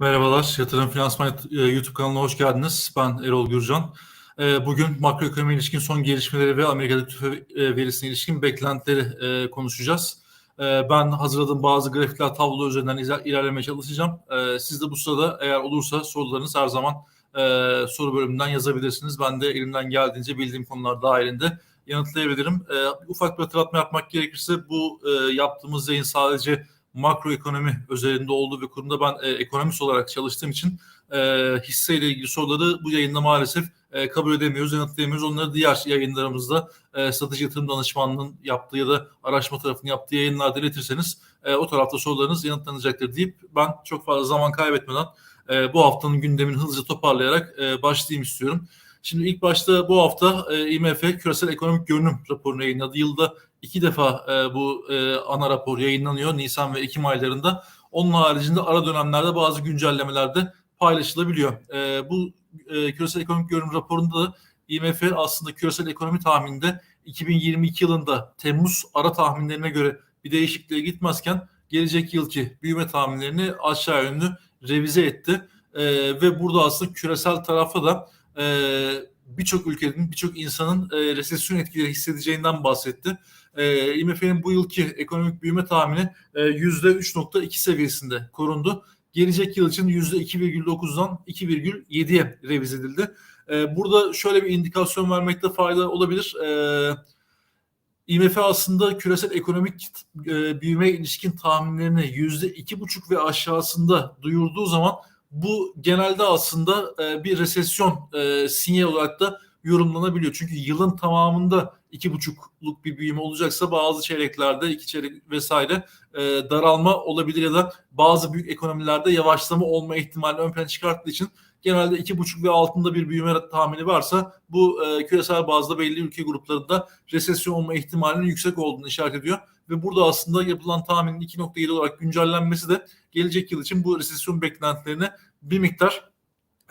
akşamlar. Yatırım Finansman e, YouTube kanalına hoş geldiniz. Ben Erol Gürcan. E, bugün makroekonomi ilişkin son gelişmeleri ve Amerika'daki tüfe e, verisine ilişkin beklentileri konuşacağız. Ben hazırladığım bazı grafikler tablo üzerinden ilerlemeye çalışacağım. Siz de bu sırada eğer olursa sorularınız her zaman soru bölümünden yazabilirsiniz. Ben de elimden geldiğince bildiğim konular dahilinde yanıtlayabilirim. Ufak bir hatırlatma yapmak gerekirse bu yaptığımız yayın sadece makroekonomi özelinde olduğu ve kurumda ben e, ekonomist olarak çalıştığım için e, hisseyle ilgili soruları bu yayında maalesef e, kabul edemiyoruz, yanıtlayamıyoruz. Onları diğer yayınlarımızda e, satıcı yatırım danışmanlığının yaptığı ya da araştırma tarafının yaptığı yayınlarda iletirseniz e, o tarafta sorularınız yanıtlanacaktır deyip ben çok fazla zaman kaybetmeden e, bu haftanın gündemini hızlıca toparlayarak e, başlayayım istiyorum. Şimdi ilk başta bu hafta e, IMF küresel ekonomik görünüm raporunu yayınladı. Yılda iki defa e, bu e, ana rapor yayınlanıyor Nisan ve Ekim aylarında. Onun haricinde ara dönemlerde bazı güncellemelerde paylaşılabiliyor. E, bu e, küresel ekonomik görünüm raporunda da IMF aslında küresel ekonomi tahmininde 2022 yılında Temmuz ara tahminlerine göre bir değişikliğe gitmezken gelecek yılki büyüme tahminlerini aşağı yönlü revize etti. E, ve burada aslında küresel tarafa da e, birçok ülkenin, birçok insanın e, resesyon etkileri hissedeceğinden bahsetti. E, IMF'nin bu yılki ekonomik büyüme tahmini e, %3.2 seviyesinde korundu. Gelecek yıl için %2,9'dan 2,7'ye revize edildi. E, burada şöyle bir indikasyon vermekte fayda olabilir. E, IMF aslında küresel ekonomik e, büyüme ilişkin tahminlerini %2,5 ve aşağısında duyurduğu zaman bu genelde aslında e, bir resesyon e, sinyal olarak da yorumlanabiliyor. Çünkü yılın tamamında iki buçukluk bir büyüme olacaksa bazı çeyreklerde iki çeyrek vesaire e, daralma olabilir ya da bazı büyük ekonomilerde yavaşlama olma ihtimali ön plana çıkarttığı için genelde iki buçuk ve altında bir büyüme tahmini varsa bu e, küresel bazda belli ülke gruplarında resesyon olma ihtimalinin yüksek olduğunu işaret ediyor. Ve burada aslında yapılan tahminin 2.7 olarak güncellenmesi de gelecek yıl için bu resesyon beklentilerini bir miktar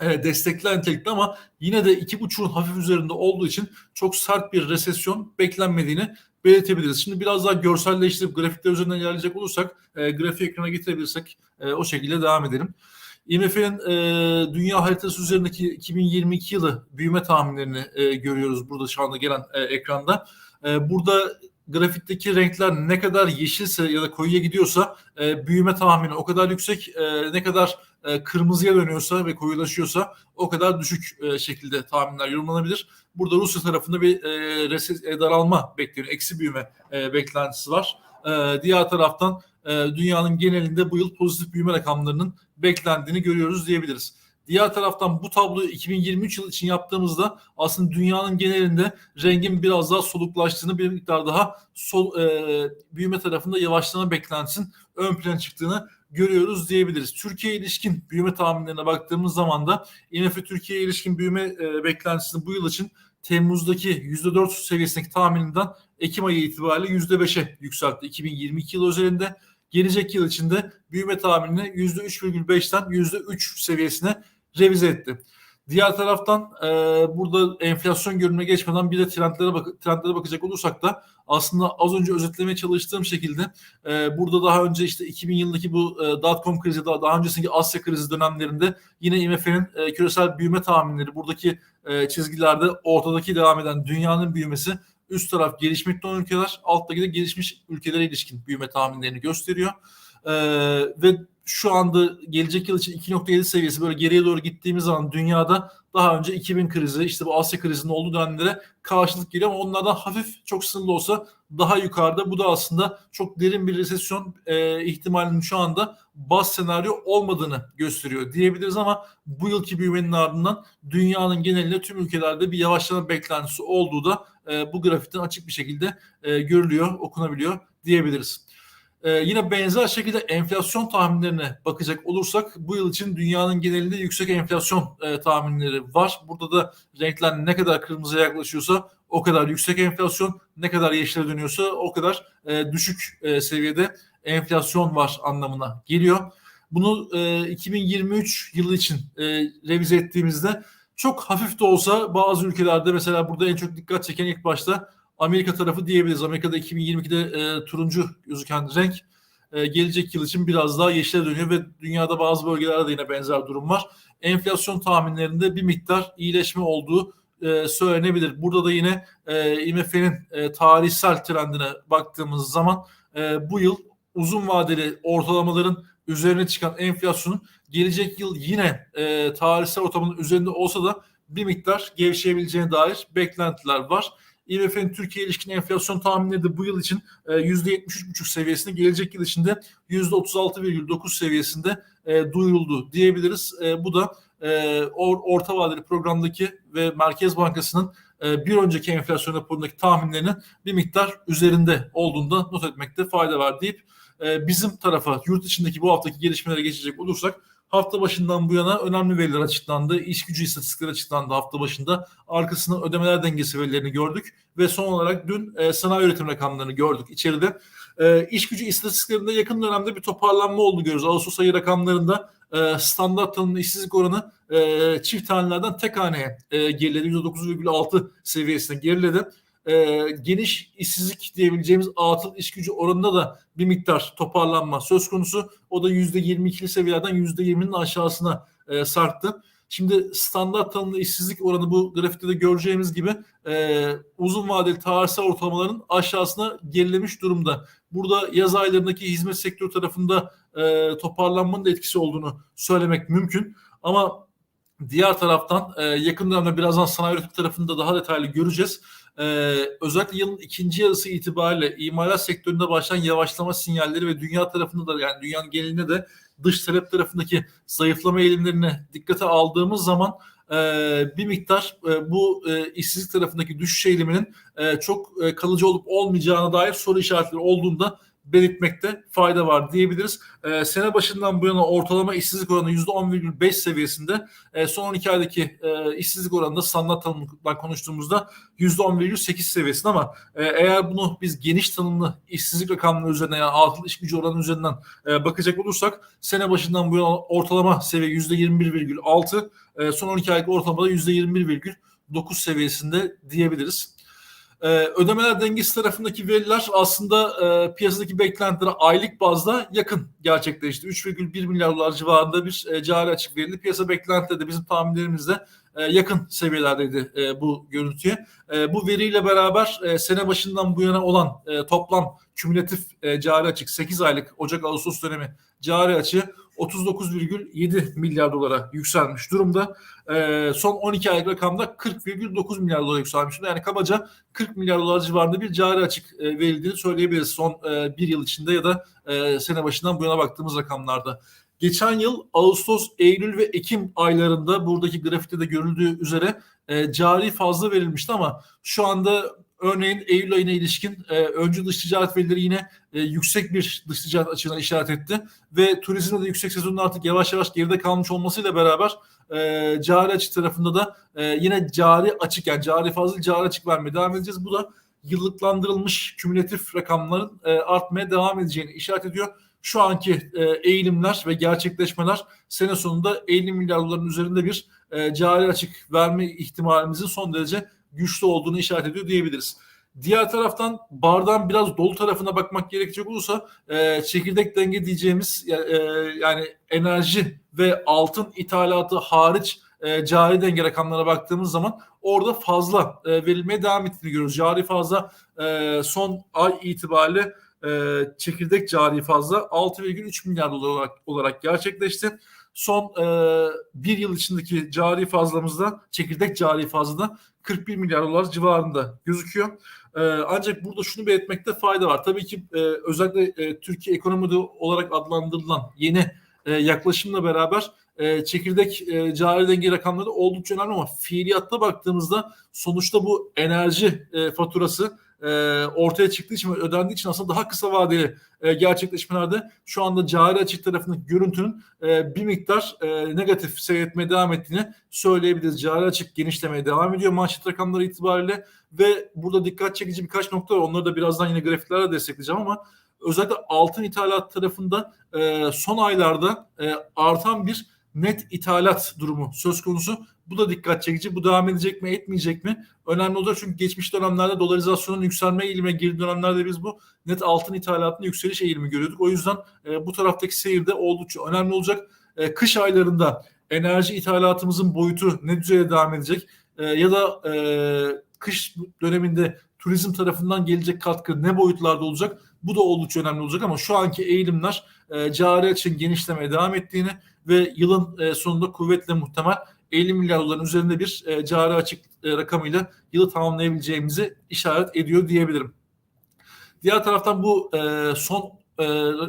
Destekler nitelikte ama yine de iki buçuğun hafif üzerinde olduğu için çok sert bir resesyon beklenmediğini belirtebiliriz. Şimdi biraz daha görselleştirip grafikler üzerinden ilerleyecek olursak e, grafiği ekrana getirebilirsek e, o şekilde devam edelim. IMF'nin e, dünya haritası üzerindeki 2022 yılı büyüme tahminlerini e, görüyoruz burada şu anda gelen e, ekranda. E, burada grafikteki renkler ne kadar yeşilse ya da koyuya gidiyorsa e, büyüme tahmini o kadar yüksek. E, ne kadar e, kırmızıya dönüyorsa ve koyulaşıyorsa o kadar düşük e, şekilde tahminler yorumlanabilir. Burada Rusya tarafında bir e, daralma bekleniyor. Eksi büyüme beklentisi var. Diğer taraftan dünyanın genelinde bu yıl pozitif büyüme rakamlarının beklendiğini görüyoruz diyebiliriz. Diğer taraftan bu tabloyu 2023 yıl için yaptığımızda aslında dünyanın genelinde rengin biraz daha soluklaştığını, bir miktar daha sol e, büyüme tarafında yavaşlama beklentisinin ön plana çıktığını görüyoruz diyebiliriz. Türkiye ilişkin büyüme tahminlerine baktığımız zaman da IMF Türkiye ilişkin büyüme e, beklentisini bu yıl için Temmuz'daki %4 seviyesindeki tahmininden Ekim ayı itibariyle %5'e yükseltti 2022 yılı üzerinde. Gelecek yıl içinde büyüme tahminini %3,5'ten %3 seviyesine revize etti. Diğer taraftan e, burada enflasyon görünüme geçmeden bir de trendlere, bak trendlere bakacak olursak da aslında az önce özetlemeye çalıştığım şekilde e, burada daha önce işte 2000 yılındaki bu e, dotcom krizi daha, daha öncesindeki Asya krizi dönemlerinde yine IMF'nin e, küresel büyüme tahminleri buradaki e, çizgilerde ortadaki devam eden dünyanın büyümesi üst taraf gelişmekte olan ülkeler alttaki de gelişmiş ülkelere ilişkin büyüme tahminlerini gösteriyor. E, ve şu anda gelecek yıl için 2.7 seviyesi böyle geriye doğru gittiğimiz zaman dünyada daha önce 2000 krizi işte bu Asya krizinin olduğu dönemlere karşılık geliyor ama onlardan hafif çok sınırlı olsa daha yukarıda. Bu da aslında çok derin bir resesyon e, ihtimalinin şu anda baz senaryo olmadığını gösteriyor diyebiliriz ama bu yılki büyümenin ardından dünyanın genelinde tüm ülkelerde bir yavaşlama beklentisi olduğu da e, bu grafikten açık bir şekilde e, görülüyor, okunabiliyor diyebiliriz. Ee, yine benzer şekilde enflasyon tahminlerine bakacak olursak bu yıl için dünyanın genelinde yüksek enflasyon e, tahminleri var. Burada da renkler ne kadar kırmızıya yaklaşıyorsa o kadar yüksek enflasyon, ne kadar yeşile dönüyorsa o kadar e, düşük e, seviyede enflasyon var anlamına geliyor. Bunu e, 2023 yılı için e, revize ettiğimizde çok hafif de olsa bazı ülkelerde mesela burada en çok dikkat çeken ilk başta Amerika tarafı diyebiliriz. Amerika'da 2022'de e, turuncu gözüken renk e, gelecek yıl için biraz daha yeşile dönüyor ve dünyada bazı bölgelerde de yine benzer durum var. Enflasyon tahminlerinde bir miktar iyileşme olduğu e, söylenebilir. Burada da yine e, IMF'nin e, tarihsel trendine baktığımız zaman e, bu yıl uzun vadeli ortalamaların üzerine çıkan enflasyonun gelecek yıl yine e, tarihsel ortamının üzerinde olsa da bir miktar gevşeyebileceğine dair beklentiler var. IMF'nin Türkiye ilişkin enflasyon tahminleri de bu yıl için e, %73,5 seviyesinde, gelecek yıl içinde %36,9 seviyesinde e, duyuruldu diyebiliriz. E, bu da e, or, orta vadeli programdaki ve Merkez Bankası'nın e, bir önceki enflasyon raporundaki tahminlerinin bir miktar üzerinde olduğunda not etmekte fayda var deyip e, bizim tarafa yurt içindeki bu haftaki gelişmelere geçecek olursak hafta başından bu yana önemli veriler açıklandı. İş gücü istatistikleri açıklandı hafta başında. Arkasından ödemeler dengesi verilerini gördük ve son olarak dün e, sanayi üretim rakamlarını gördük içeride. E, iş gücü istatistiklerinde yakın dönemde bir toparlanma oldu görüyoruz. Ağustos ayı rakamlarında e, standart tanımlı işsizlik oranı e, çift hanelerden tek haneye e, geriledi. %9,6 seviyesine geriledi. E, geniş işsizlik diyebileceğimiz atıl iş gücü oranında da bir miktar toparlanma söz konusu. O da %22'li seviyelerden %20'nin aşağısına e, sarktı. Şimdi standart tanımlı işsizlik oranı bu grafikte de göreceğimiz gibi e, uzun vadeli tarihsel ortalamaların aşağısına gerilemiş durumda. Burada yaz aylarındaki hizmet sektörü tarafında e, toparlanmanın da etkisi olduğunu söylemek mümkün. Ama diğer taraftan e, yakın dönemde birazdan sanayi üretim tarafında daha detaylı göreceğiz. Ee, özellikle yılın ikinci yarısı itibariyle imalat sektöründe başlayan yavaşlama sinyalleri ve dünya tarafında da yani dünyanın genelinde de dış talep tarafındaki zayıflama eğilimlerini dikkate aldığımız zaman e, bir miktar e, bu e, işsizlik tarafındaki düşüş eğiliminin e, çok e, kalıcı olup olmayacağına dair soru işaretleri olduğunda belirtmekte fayda var diyebiliriz. E, sene başından bu yana ortalama işsizlik oranı %10,5 seviyesinde. E, son 12 aydaki e, işsizlik oranında standart tanımdan konuştuğumuzda %10,8 seviyesinde ama e, eğer bunu biz geniş tanımlı işsizlik rakamları üzerinden yani altın iş gücü oranı üzerinden e, bakacak olursak sene başından bu yana ortalama seviye %21,6 e, son 12 aylık ortalamada %21,9 seviyesinde diyebiliriz. Ee, ödemeler dengesi tarafındaki veriler aslında e, piyasadaki beklentilere aylık bazda yakın gerçekleşti. 3,1 milyar dolar civarında bir e, cari açık verildi. Piyasa beklentileri de bizim tahminlerimizde e, yakın seviyelerdeydi e, bu görüntüye. E, bu veriyle beraber e, sene başından bu yana olan e, toplam kümülatif e, cari açık 8 aylık Ocak-Ağustos dönemi cari açığı 39,7 milyar dolara yükselmiş durumda. E, son 12 aylık rakamda 40,9 milyar dolara yükselmiş. Yani kabaca 40 milyar dolar civarında bir cari açık e, verildiğini söyleyebiliriz son e, bir yıl içinde ya da e, sene başından bu yana baktığımız rakamlarda. Geçen yıl Ağustos, Eylül ve Ekim aylarında buradaki grafikte de görüldüğü üzere e, cari fazla verilmişti ama şu anda örneğin Eylül ayına ilişkin e, öncü dış ticaret verileri yine e, yüksek bir dış ticaret açığına işaret etti ve turizmde de yüksek sezonun artık yavaş yavaş geride kalmış olmasıyla beraber e, cari açık tarafında da e, yine cari açık yani cari fazla cari açık vermeye devam edeceğiz. Bu da yıllıklandırılmış kümülatif rakamların e, artmaya devam edeceğini işaret ediyor şu anki e, eğilimler ve gerçekleşmeler sene sonunda 50 milyar doların üzerinde bir e, cari açık verme ihtimalimizin son derece güçlü olduğunu işaret ediyor diyebiliriz. Diğer taraftan bardağın biraz dolu tarafına bakmak gerekecek olursa e, çekirdek denge diyeceğimiz e, yani enerji ve altın ithalatı hariç e, cari denge rakamlarına baktığımız zaman orada fazla e, verilmeye devam ettiğini görüyoruz. Cari fazla e, son ay itibariyle e, çekirdek cari fazla 6,3 milyar dolar olarak, olarak gerçekleşti. Son e, bir yıl içindeki cari fazlamızda çekirdek cari fazlada 41 milyar dolar civarında gözüküyor. E, ancak burada şunu belirtmekte fayda var. Tabii ki e, özellikle e, Türkiye ekonomide olarak adlandırılan yeni e, yaklaşımla beraber çekirdek e, cari denge rakamları oldukça önemli ama fiiliyatta baktığımızda sonuçta bu enerji faturası e, ortaya çıktığı için ve ödendiği için aslında daha kısa vadeli e, gerçekleşmelerde şu anda cari açık tarafındaki görüntünün e, bir miktar e, negatif seyretmeye devam ettiğini söyleyebiliriz. Cari açık genişlemeye devam ediyor manşet rakamları itibariyle ve burada dikkat çekici birkaç nokta var. Onları da birazdan yine grafiklerle destekleyeceğim ama özellikle altın ithalat tarafında son aylarda artan bir net ithalat durumu söz konusu. Bu da dikkat çekici. Bu devam edecek mi etmeyecek mi? Önemli olacak çünkü geçmiş dönemlerde dolarizasyonun yükselme eğilimine girdiği dönemlerde biz bu net altın ithalatında yükseliş eğilimi görüyorduk. O yüzden e, bu taraftaki seyir de oldukça önemli olacak. E, kış aylarında enerji ithalatımızın boyutu ne düzeyde devam edecek? E, ya da e, kış döneminde turizm tarafından gelecek katkı ne boyutlarda olacak? Bu da oldukça önemli olacak ama şu anki eğilimler e, cari için genişlemeye devam ettiğini ve yılın e, sonunda kuvvetle muhtemel 50 milyar doların üzerinde bir e, cari açık e, rakamıyla yılı tamamlayabileceğimizi işaret ediyor diyebilirim. Diğer taraftan bu e, son e,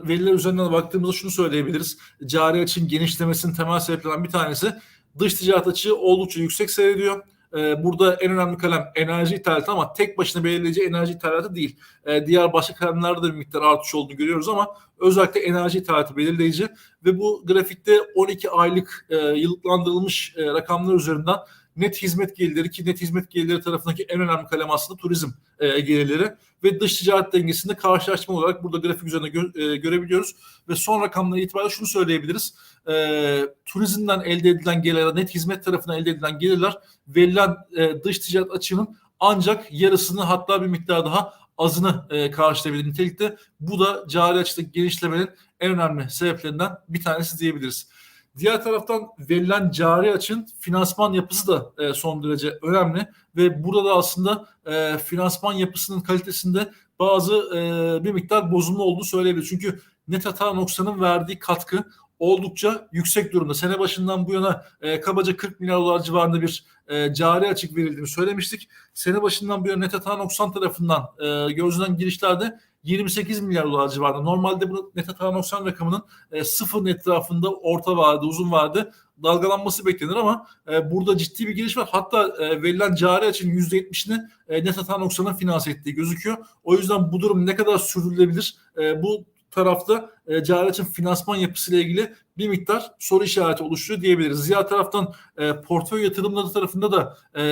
veriler üzerinden baktığımızda şunu söyleyebiliriz. Cari açığın genişlemesinin temel sebeplerinden bir tanesi dış ticaret açığı oldukça yüksek seyrediyor. E, burada en önemli kalem enerji ithalatı ama tek başına belirleyici enerji ithalatı değil. E, diğer başka kalemlerde de bir miktar artış olduğunu görüyoruz ama özellikle enerji ithalatı belirleyici ve bu grafikte 12 aylık e, yıllıklandırılmış e, rakamlar üzerinden net hizmet gelirleri ki net hizmet gelirleri tarafındaki en önemli kalem aslında turizm e, gelirleri ve dış ticaret dengesinde karşılaşma olarak burada grafik üzerinde gö- e, görebiliyoruz ve son rakamlara itibariyle şunu söyleyebiliriz. E, turizmden elde edilen gelirler, net hizmet tarafından elde edilen gelirler verilen e, dış ticaret açığının ancak yarısını hatta bir miktar daha azını e, karşılayabilir nitelikte. Bu da cari açıdaki genişlemenin en önemli sebeplerinden bir tanesi diyebiliriz. Diğer taraftan verilen cari açın finansman yapısı da e, son derece önemli ve burada da aslında e, finansman yapısının kalitesinde bazı e, bir miktar bozulma olduğunu söyleyebiliriz. Çünkü net hata noksanın verdiği katkı oldukça yüksek durumda. Sene başından bu yana e, kabaca 40 milyar dolar civarında bir e, cari açık verildiğini söylemiştik. Sene başından bu yana net hata noksan tarafından e, gözlenen girişlerde 28 milyar dolar civarında. Normalde bu net hata rakamının e, sıfırın etrafında orta vade, uzun vade dalgalanması beklenir ama e, burada ciddi bir giriş var. Hatta e, verilen cari açının %70'ini e, net hata noksanın finanse ettiği gözüküyor. O yüzden bu durum ne kadar sürdürülebilir? E, bu tarafta e, cari açın finansman yapısıyla ilgili bir miktar soru işareti oluşturuyor diyebiliriz. Diğer taraftan e, portföy yatırımları tarafında da e,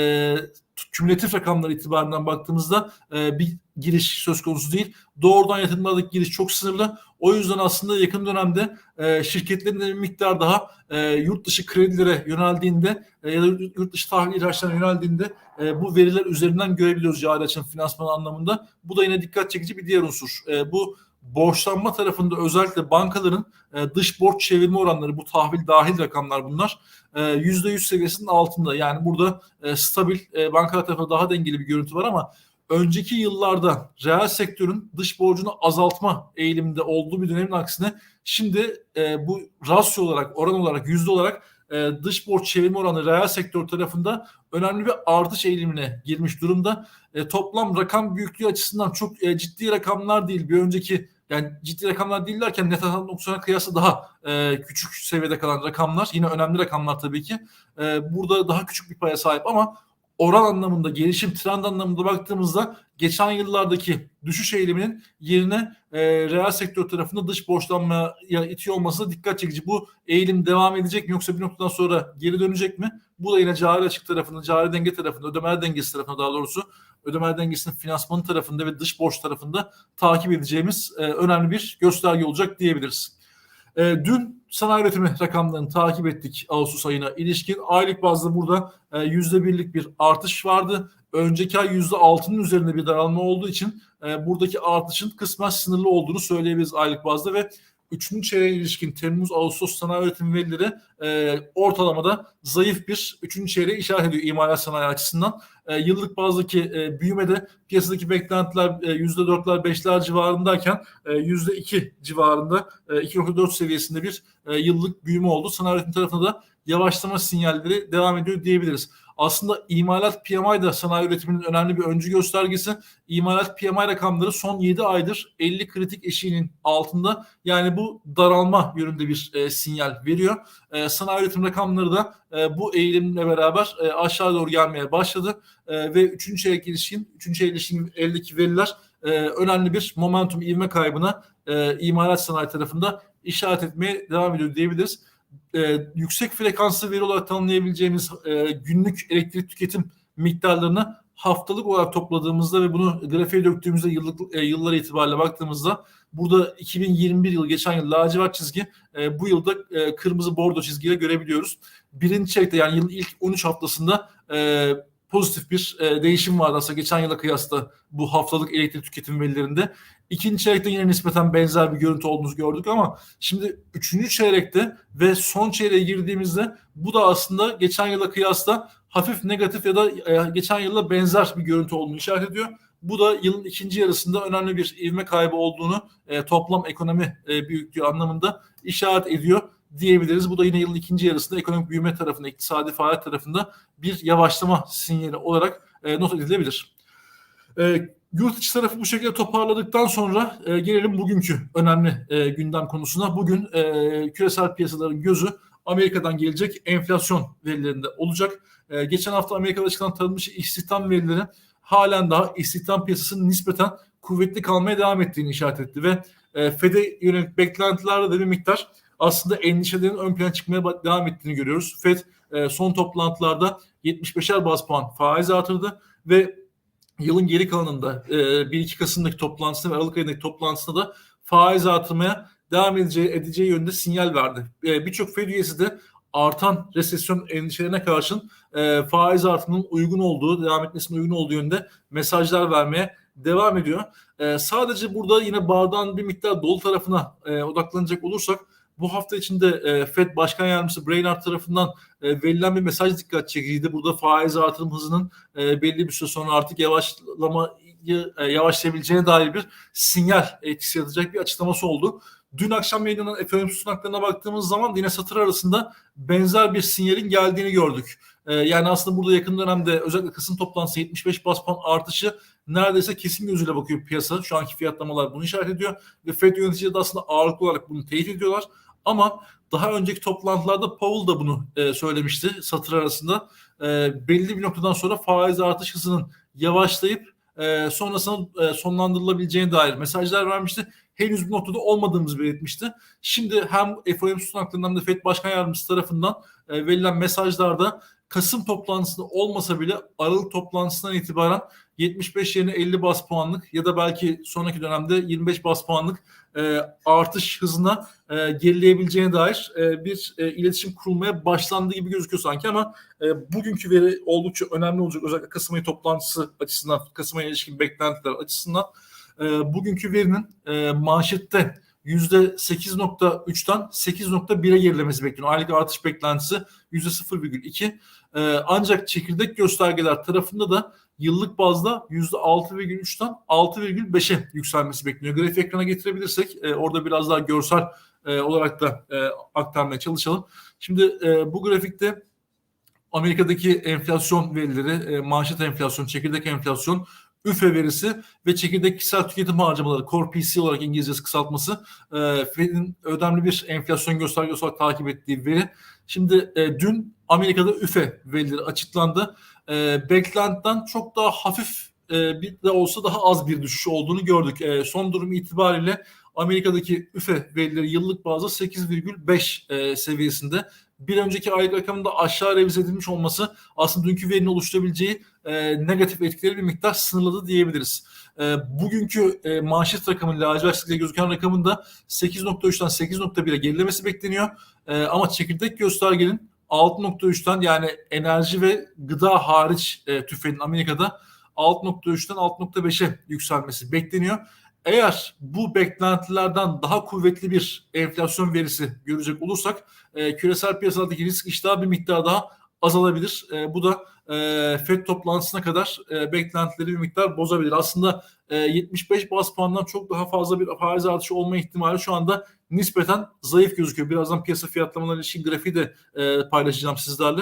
kümülatif rakamlar itibarinden baktığımızda e, bir giriş söz konusu değil. Doğrudan yatırımlardaki giriş çok sınırlı. O yüzden aslında yakın dönemde e, şirketlerin bir miktar daha e, yurt dışı kredilere yöneldiğinde e, ya da yurt dışı tahvil ihraçlarına yöneldiğinde e, bu veriler üzerinden görebiliyoruz cari açın finansman anlamında. Bu da yine dikkat çekici bir diğer unsur. E, bu borçlanma tarafında özellikle bankaların e, dış borç çevirme oranları bu tahvil dahil rakamlar bunlar e, %100 seviyesinin altında. Yani burada e, stabil e, bankalar tarafında daha dengeli bir görüntü var ama önceki yıllarda reel sektörün dış borcunu azaltma eğiliminde olduğu bir dönemin aksine şimdi e, bu rasyo olarak oran olarak yüzde olarak e, dış borç çevirme oranı reel sektör tarafında önemli bir artış eğilimine girmiş durumda. E, toplam rakam büyüklüğü açısından çok e, ciddi rakamlar değil. Bir önceki yani ciddi rakamlar değil derken net hata noksana kıyasla daha e, küçük seviyede kalan rakamlar. Yine önemli rakamlar tabii ki. E, burada daha küçük bir paya sahip ama oran anlamında, gelişim trend anlamında baktığımızda geçen yıllardaki düşüş eğiliminin yerine e, reel sektör tarafında dış borçlanmaya itiyor olması dikkat çekici. Bu eğilim devam edecek mi yoksa bir noktadan sonra geri dönecek mi? Bu da yine cari açık tarafında, cari denge tarafında, ödemeler dengesi tarafında daha doğrusu ödemeler dengesinin finansmanı tarafında ve dış borç tarafında takip edeceğimiz e, önemli bir gösterge olacak diyebiliriz. E, dün sanayi üretimi rakamlarını takip ettik Ağustos ayına ilişkin. Aylık bazda burada e, yüzde birlik bir artış vardı. Önceki ay yüzde altının üzerinde bir daralma olduğu için e, buradaki artışın kısmen sınırlı olduğunu söyleyebiliriz aylık bazda ve üçüncü çeyreğe ilişkin Temmuz-Ağustos sanayi üretim verileri e, ortalamada zayıf bir üçüncü çeyreği işaret ediyor imalat sanayi açısından. E, yıllık bazdaki e, büyümede piyasadaki beklentiler e, %4'ler 5'ler civarındayken yüzde 2 civarında e, 2.4 seviyesinde bir e, yıllık büyüme oldu. Sanayi üretim tarafında da yavaşlama sinyalleri devam ediyor diyebiliriz. Aslında imalat PMI da sanayi üretiminin önemli bir öncü göstergesi. İmalat PMI rakamları son 7 aydır 50 kritik eşiğinin altında. Yani bu daralma yönünde bir e, sinyal veriyor. E, sanayi üretim rakamları da e, bu eğilimle beraber e, aşağı doğru gelmeye başladı. E, ve 3. çeyrek ilişkin, 3. çeyrek ilişkin eldeki veriler e, önemli bir momentum ivme kaybına e, imalat sanayi tarafında işaret etmeye devam ediyor diyebiliriz e, yüksek frekanslı veri olarak tanımlayabileceğimiz e, günlük elektrik tüketim miktarlarını haftalık olarak topladığımızda ve bunu grafiğe döktüğümüzde yıllık e, yıllar itibariyle baktığımızda burada 2021 yıl geçen yıl lacivert çizgi e, bu yılda e, kırmızı bordo çizgiyle görebiliyoruz. Birinci çeyrekte yani yılın ilk 13 haftasında e, pozitif bir e, değişim vardı aslında geçen yıla kıyasla bu haftalık elektrik tüketim verilerinde. İkinci çeyrekte yine nispeten benzer bir görüntü olduğunu gördük ama şimdi üçüncü çeyrekte ve son çeyreğe girdiğimizde bu da aslında geçen yıla kıyasla hafif negatif ya da e, geçen yıla benzer bir görüntü olduğunu işaret ediyor. Bu da yılın ikinci yarısında önemli bir ivme kaybı olduğunu e, toplam ekonomi e, büyüklüğü anlamında işaret ediyor diyebiliriz. Bu da yine yılın ikinci yarısında ekonomik büyüme tarafında, iktisadi faaliyet tarafında bir yavaşlama sinyali olarak e, not edilebilir. E, yurt içi tarafı bu şekilde toparladıktan sonra e, gelelim bugünkü önemli e, gündem konusuna. Bugün e, küresel piyasaların gözü Amerika'dan gelecek enflasyon verilerinde olacak. E, geçen hafta Amerika'da açıklanan tanınmış istihdam verileri halen daha istihdam piyasasının nispeten kuvvetli kalmaya devam ettiğini işaret etti ve e, FED'e yönelik beklentilerde de bir miktar aslında endişelerin ön plana çıkmaya devam ettiğini görüyoruz. FED e, son toplantılarda 75'er baz puan faiz artırdı ve yılın geri kalanında e, 1-2 Kasım'daki toplantısında ve Aralık ayındaki toplantısında da faiz artırmaya devam edeceği, edeceği yönde sinyal verdi. E, Birçok Fed üyesi de artan resesyon endişelerine karşın e, faiz artımının uygun olduğu, devam etmesinin uygun olduğu yönde mesajlar vermeye devam ediyor. E, sadece burada yine bardağın bir miktar dolu tarafına e, odaklanacak olursak bu hafta içinde e, FED Başkan Yardımcısı Brainard tarafından e, verilen bir mesaj dikkat çekiciydi. Burada faiz artırım hızının e, belli bir süre sonra artık yavaşlamayı e, yavaşlayabileceğine dair bir sinyal etkisi yaratacak bir açıklaması oldu. Dün akşam yayınlanan FOMC sunaklarına baktığımız zaman yine satır arasında benzer bir sinyalin geldiğini gördük. Ee, yani aslında burada yakın dönemde özellikle Kasım toplantısı 75 bas puan artışı neredeyse kesin gözüyle bakıyor piyasa. Şu anki fiyatlamalar bunu işaret ediyor ve Fed yöneticileri de aslında ağırlıklı olarak bunu teyit ediyorlar. Ama daha önceki toplantılarda Powell da bunu e, söylemişti satır arasında. E, belli bir noktadan sonra faiz artış hızının yavaşlayıp e, sonrasında e, sonlandırılabileceğine dair mesajlar vermişti. Henüz bu noktada olmadığımızı belirtmişti. Şimdi hem FOMC tutanaklarından hem de FED Başkan Yardımcısı tarafından e, verilen mesajlarda Kasım toplantısında olmasa bile Aralık toplantısından itibaren 75 yerine 50 bas puanlık ya da belki sonraki dönemde 25 bas puanlık e, artış hızına e, gerileyebileceğine dair e, bir e, iletişim kurulmaya başlandığı gibi gözüküyor sanki ama e, bugünkü veri oldukça önemli olacak özellikle Kasım ayı toplantısı açısından, Kasım ayı ilişkin beklentiler açısından e, bugünkü verinin e, manşette %8.3'ten 8.1'e gerilemesi bekleniyor. Aylık artış beklentisi %0,2. Ee, ancak çekirdek göstergeler tarafında da yıllık bazda %6,3'ten 6,5'e yükselmesi bekleniyor. Grafik ekrana getirebilirsek e, orada biraz daha görsel e, olarak da e, aktarmaya çalışalım. Şimdi e, bu grafikte Amerika'daki enflasyon verileri, e, manşet enflasyon, çekirdek enflasyon, üfe verisi ve çekirdek kişisel tüketim harcamaları Core PC olarak İngilizcesi kısaltması e, Fed'in önemli bir enflasyon göstergesi olarak takip ettiği veri. Şimdi e, dün Amerika'da üfe verileri açıklandı. E, beklentiden çok daha hafif e, bir de olsa daha az bir düşüş olduğunu gördük. E, son durum itibariyle Amerika'daki üfe verileri yıllık bazda 8,5 e, seviyesinde bir önceki aylık rakamın da aşağı revize edilmiş olması aslında dünkü verinin oluşturabileceği e, negatif etkileri bir miktar sınırladı diyebiliriz. E, bugünkü e, manşet rakamı lacivert gözüken rakamın da 8.3'ten 8.1'e gerilemesi bekleniyor. E, ama çekirdek göstergenin 6.3'ten yani enerji ve gıda hariç e, tüfeğin Amerika'da 6.3'ten 6.5'e yükselmesi bekleniyor. Eğer bu beklentilerden daha kuvvetli bir enflasyon verisi görecek olursak e, küresel piyasadaki risk iştahı bir miktar daha azalabilir. E, bu da e, FED toplantısına kadar e, beklentileri bir miktar bozabilir. Aslında e, 75 bas puandan çok daha fazla bir faiz artışı olma ihtimali şu anda nispeten zayıf gözüküyor. Birazdan piyasa fiyatlamaları için grafiği de e, paylaşacağım sizlerle.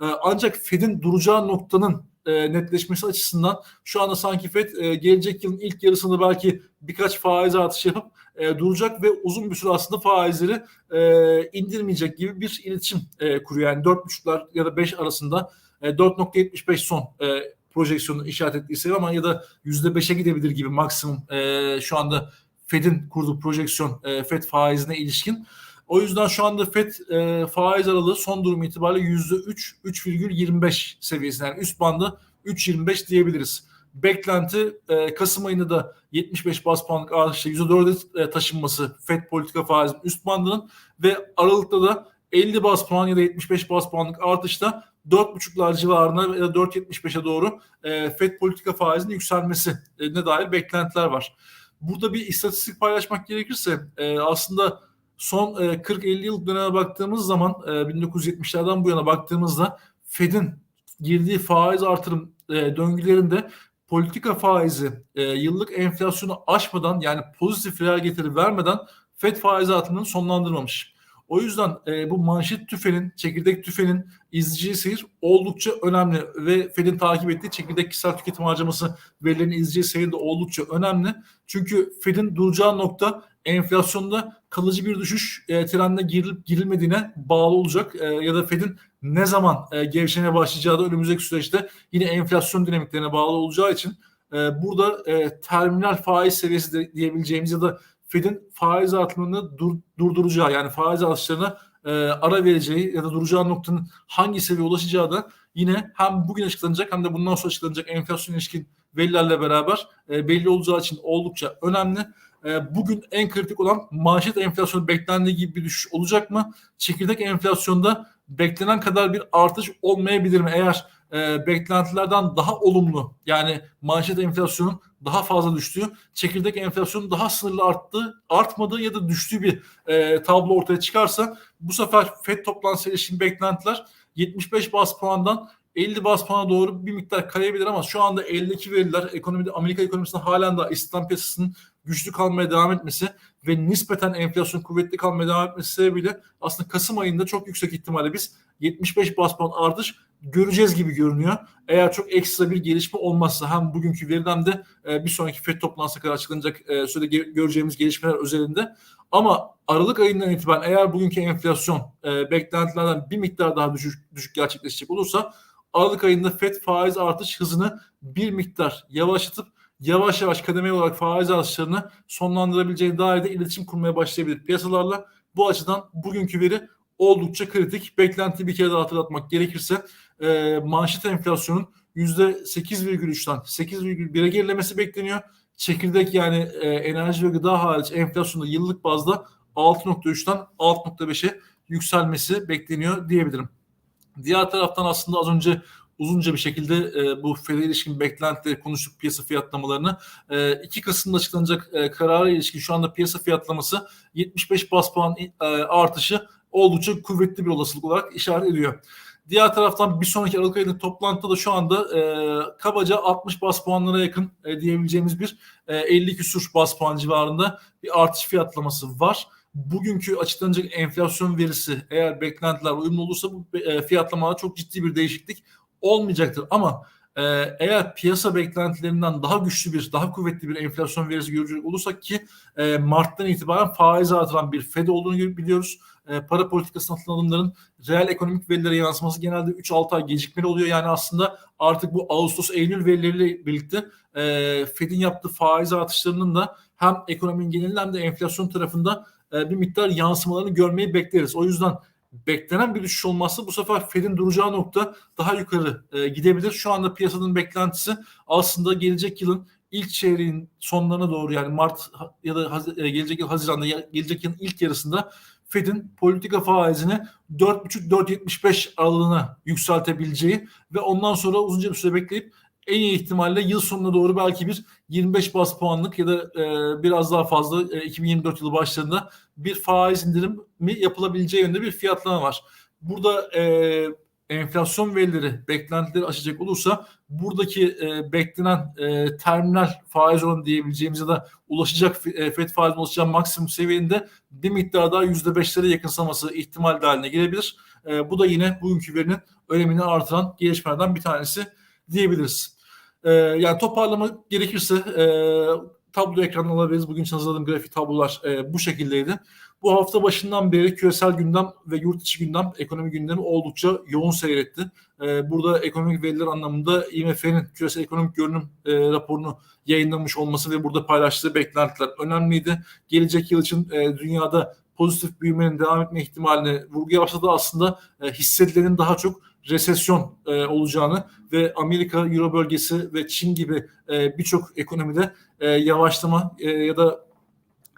E, ancak Fed'in duracağı noktanın e, netleşmesi açısından şu anda sanki FED e, gelecek yılın ilk yarısında belki birkaç faiz artışı yapıp e, duracak ve uzun bir süre aslında faizleri e, indirmeyecek gibi bir iletişim e, kuruyor. Yani 4,5'lar ya da 5 arasında e, 4.75 son e, projeksiyonu işaret ettiyse ama ya da %5'e gidebilir gibi maksimum e, şu anda Fed'in kurduğu projeksiyon e, Fed faizine ilişkin. O yüzden şu anda FED e, faiz aralığı son durum itibariyle %3, 3,25 seviyesinde. Yani üst bandı 3.25 diyebiliriz. Beklenti e, Kasım ayında da 75 bas puanlık artışla %4'e e, taşınması FED politika faizinin üst bandının ve Aralık'ta da 50 bas puan ya da 75 bas puanlık artışla 4.5'lar civarına ya da 4.75'e doğru e, FED politika faizinin yükselmesi ne dair beklentiler var. Burada bir istatistik paylaşmak gerekirse e, aslında son e, 40-50 yıl döneme baktığımız zaman e, 1970'lerden bu yana baktığımızda Fed'in girdiği faiz artırım e, döngülerinde politika faizi e, yıllık enflasyonu aşmadan yani pozitif reel getiri vermeden FED faiz artımını sonlandırmamış. O yüzden e, bu manşet tüfenin, çekirdek tüfenin izleyeceği seyir oldukça önemli ve Fed'in takip ettiği çekirdek kişisel tüketim harcaması verilerini izleyeceği seyir de oldukça önemli. Çünkü Fed'in duracağı nokta enflasyonda kalıcı bir düşüş e, trendine girilip girilmediğine bağlı olacak e, ya da Fed'in ne zaman e, gevşemeye başlayacağı da önümüzdeki süreçte yine enflasyon dinamiklerine bağlı olacağı için e, burada e, terminal faiz seviyesi de, diyebileceğimiz ya da Fed'in faiz artımını dur, durduracağı yani faiz artışlarına e, ara vereceği ya da duracağı noktanın hangi seviyeye ulaşacağı da yine hem bugün açıklanacak hem de bundan sonra açıklanacak enflasyon ilişkin verilerle beraber e, belli olacağı için oldukça önemli. E, bugün en kritik olan manşet enflasyonu beklendiği gibi bir düşüş olacak mı? Çekirdek enflasyonda beklenen kadar bir artış olmayabilir mi? Eğer e, beklentilerden daha olumlu yani manşet enflasyonun daha fazla düştüğü, çekirdek enflasyonun daha sınırlı arttığı, artmadığı ya da düştüğü bir e, tablo ortaya çıkarsa bu sefer FED toplantısı ilişkin beklentiler 75 bas puandan 50 bas puana doğru bir miktar kayabilir ama şu anda eldeki veriler ekonomide Amerika ekonomisinde halen daha istihdam piyasasının güçlü kalmaya devam etmesi ve nispeten enflasyon kuvvetli kalmaya devam etmesi sebebiyle aslında Kasım ayında çok yüksek ihtimalle biz 75 bas puan artış göreceğiz gibi görünüyor. Eğer çok ekstra bir gelişme olmazsa hem bugünkü veriden de e, bir sonraki FED toplantısına kadar açıklanacak e, sürede göreceğimiz gelişmeler özelinde. Ama Aralık ayından itibaren eğer bugünkü enflasyon e, beklentilerden bir miktar daha düşük, düşük gerçekleşecek olursa Aralık ayında FED faiz artış hızını bir miktar yavaşlatıp yavaş yavaş kademeli olarak faiz artışlarını sonlandırabileceğine dair de iletişim kurmaya başlayabilir piyasalarla. Bu açıdan bugünkü veri oldukça kritik. Beklentiyi bir kere daha hatırlatmak gerekirse e, manşet enflasyonun %8,3'ten 8,1'e gerilemesi bekleniyor. Çekirdek yani e, enerji ve gıda hariç enflasyonda yıllık bazda 6.3'ten 6.5'e yükselmesi bekleniyor diyebilirim. Diğer taraftan aslında az önce uzunca bir şekilde e, bu FED'e ilişkin beklentileri konuştuk piyasa fiyatlamalarını. E, 2 Kasım'da açıklanacak e, karara ilişkin şu anda piyasa fiyatlaması 75 bas puan e, artışı oldukça kuvvetli bir olasılık olarak işaret ediyor. Diğer taraftan bir sonraki Aralık ayının toplantıda da şu anda e, kabaca 60 bas puanlara yakın e, diyebileceğimiz bir e, 50 küsur bas puan civarında bir artış fiyatlaması var. Bugünkü açıklanacak enflasyon verisi eğer beklentiler uyumlu olursa bu e, fiyatlamada çok ciddi bir değişiklik olmayacaktır. Ama e, eğer piyasa beklentilerinden daha güçlü bir, daha kuvvetli bir enflasyon verisi görecek olursak ki e, Mart'tan itibaren faiz artıran bir FED olduğunu biliyoruz. E, para politikasına atılan adımların reel ekonomik verilere yansıması genelde 3-6 ay gecikmeli oluyor. Yani aslında artık bu Ağustos-Eylül verileriyle birlikte e, Fed'in yaptığı faiz artışlarının da hem ekonominin genelinde hem de enflasyon tarafında e, bir miktar yansımalarını görmeyi bekleriz. O yüzden beklenen bir düşüş olmazsa bu sefer Fed'in duracağı nokta daha yukarı e, gidebilir. Şu anda piyasanın beklentisi aslında gelecek yılın ilk çeyreğin sonlarına doğru yani Mart ya da e, gelecek yıl Haziran'da gelecek yılın ilk yarısında Fed'in politika faizini 4.5-4.75 aralığına yükseltebileceği ve ondan sonra uzunca bir süre bekleyip en iyi ihtimalle yıl sonuna doğru belki bir 25 bas puanlık ya da e, biraz daha fazla e, 2024 yılı başlarında bir faiz indirimi yapılabileceği yönde bir fiyatlama var. Burada e, enflasyon verileri beklentileri aşacak olursa buradaki e, beklenen e, terminal faiz oranı diyebileceğimiz ya da ulaşacak e, FED faiz ulaşacak maksimum seviyende bir miktar daha %5'lere yakınsaması ihtimal haline gelebilir. E, bu da yine bugünkü verinin önemini artıran gelişmelerden bir tanesi diyebiliriz. E, yani toparlamak gerekirse e, tablo ekranına alabiliriz. Bugün için hazırladığım grafik tablolar e, bu şekildeydi. Bu hafta başından beri küresel gündem ve yurt içi gündem, ekonomi gündemi oldukça yoğun seyretti. E, burada ekonomik veriler anlamında IMF'nin küresel ekonomik görünüm e, raporunu yayınlamış olması ve burada paylaştığı beklentiler önemliydi. Gelecek yıl için e, dünyada pozitif büyümenin devam etme ihtimalini vurguya başladı aslında e, daha çok resesyon e, olacağını ve Amerika, Euro bölgesi ve Çin gibi e, birçok ekonomide e, yavaşlama e, ya da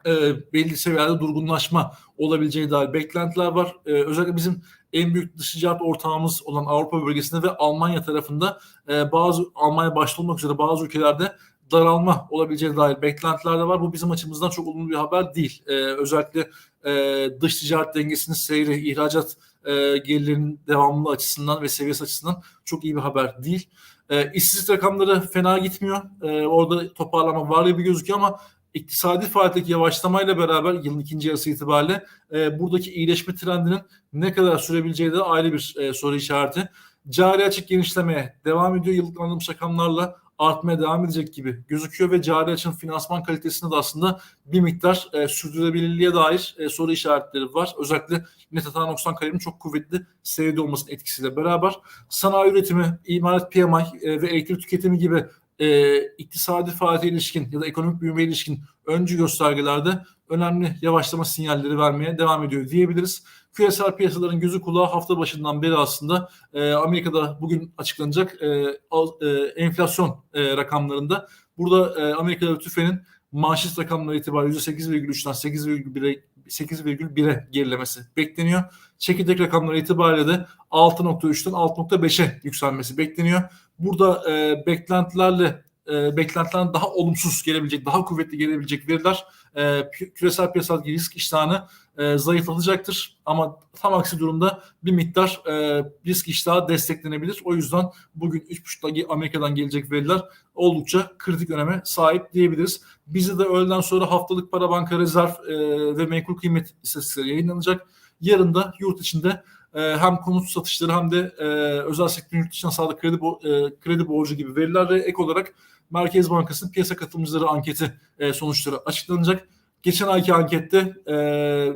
e, belli seviyelerde durgunlaşma olabileceği dair beklentiler var. E, özellikle bizim en büyük dış ticaret ortağımız olan Avrupa bölgesinde ve Almanya tarafında e, bazı Almanya başta olmak üzere bazı ülkelerde daralma olabileceği dair beklentiler de var. Bu bizim açımızdan çok olumlu bir haber değil. E, özellikle e, dış ticaret dengesinin seyri, ihracat e, gelirlerinin devamlı açısından ve seviyesi açısından çok iyi bir haber değil. E, işsizlik rakamları fena gitmiyor. E, orada toparlama var gibi gözüküyor ama iktisadi faaliyetteki yavaşlamayla beraber yılın ikinci yarısı itibariyle e, buradaki iyileşme trendinin ne kadar sürebileceği de ayrı bir e, soru işareti. Cari açık genişlemeye devam ediyor yıllık anılmış rakamlarla artmaya devam edecek gibi gözüküyor ve cari açığın finansman kalitesinde de aslında bir miktar e, sürdürülebilirliğe dair e, soru işaretleri var. Özellikle net hata noksan kalemin çok kuvvetli seviyede olmasının etkisiyle beraber sanayi üretimi, imalat PMI e, ve elektrik tüketimi gibi e, iktisadi faaliyete ilişkin ya da ekonomik büyümeye ilişkin öncü göstergelerde önemli yavaşlama sinyalleri vermeye devam ediyor diyebiliriz. Küresel piyasaların gözü kulağı hafta başından beri aslında e, Amerika'da bugün açıklanacak e, e, enflasyon e, rakamlarında. Burada e, Amerika'da TÜFE'nin maaşit rakamları itibariyle %8,3'ten 8,1'e 8,1'e gerilemesi bekleniyor. Çekirdek rakamları itibariyle de 6.3'ten 6.5'e yükselmesi bekleniyor. Burada e, beklentilerle e, beklentilerden daha olumsuz gelebilecek, daha kuvvetli gelebilecek veriler e, küresel piyasal risk iştahını e, zayıflatacaktır. Ama tam aksi durumda bir miktar e, risk iştahı desteklenebilir. O yüzden bugün 3.5'da Amerika'dan gelecek veriler oldukça kritik öneme sahip diyebiliriz. Bizi de öğleden sonra haftalık para banka rezerv e, ve menkul kıymet istatistikleri yayınlanacak. Yarın da yurt içinde e, hem konut satışları hem de e, özel sektörün yurt dışına sağladığı kredi, e, kredi borcu gibi verilerle ek olarak Merkez Bankası'nın piyasa katılımcıları anketi e, sonuçları açıklanacak. Geçen ayki ankette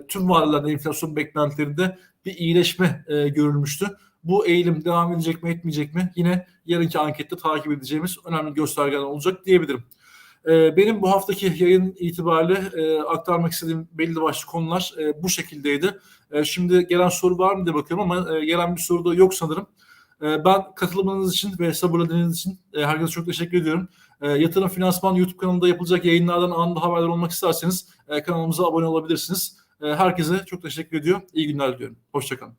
tüm varlılarda enflasyon beklentilerinde bir iyileşme görülmüştü. Bu eğilim devam edecek mi etmeyecek mi yine yarınki ankette takip edeceğimiz önemli göstergeler olacak diyebilirim. E, benim bu haftaki yayın itibariyle e, aktarmak istediğim belli başlı konular e, bu şekildeydi. E, şimdi gelen soru var mı diye bakıyorum ama gelen bir soru da yok sanırım. Ben katılımınız için ve sabırla dinlediğiniz için herkese çok teşekkür ediyorum. Yatırım Finansman YouTube kanalında yapılacak yayınlardan anında haberdar olmak isterseniz kanalımıza abone olabilirsiniz. Herkese çok teşekkür ediyor. İyi günler diliyorum. Hoşçakalın.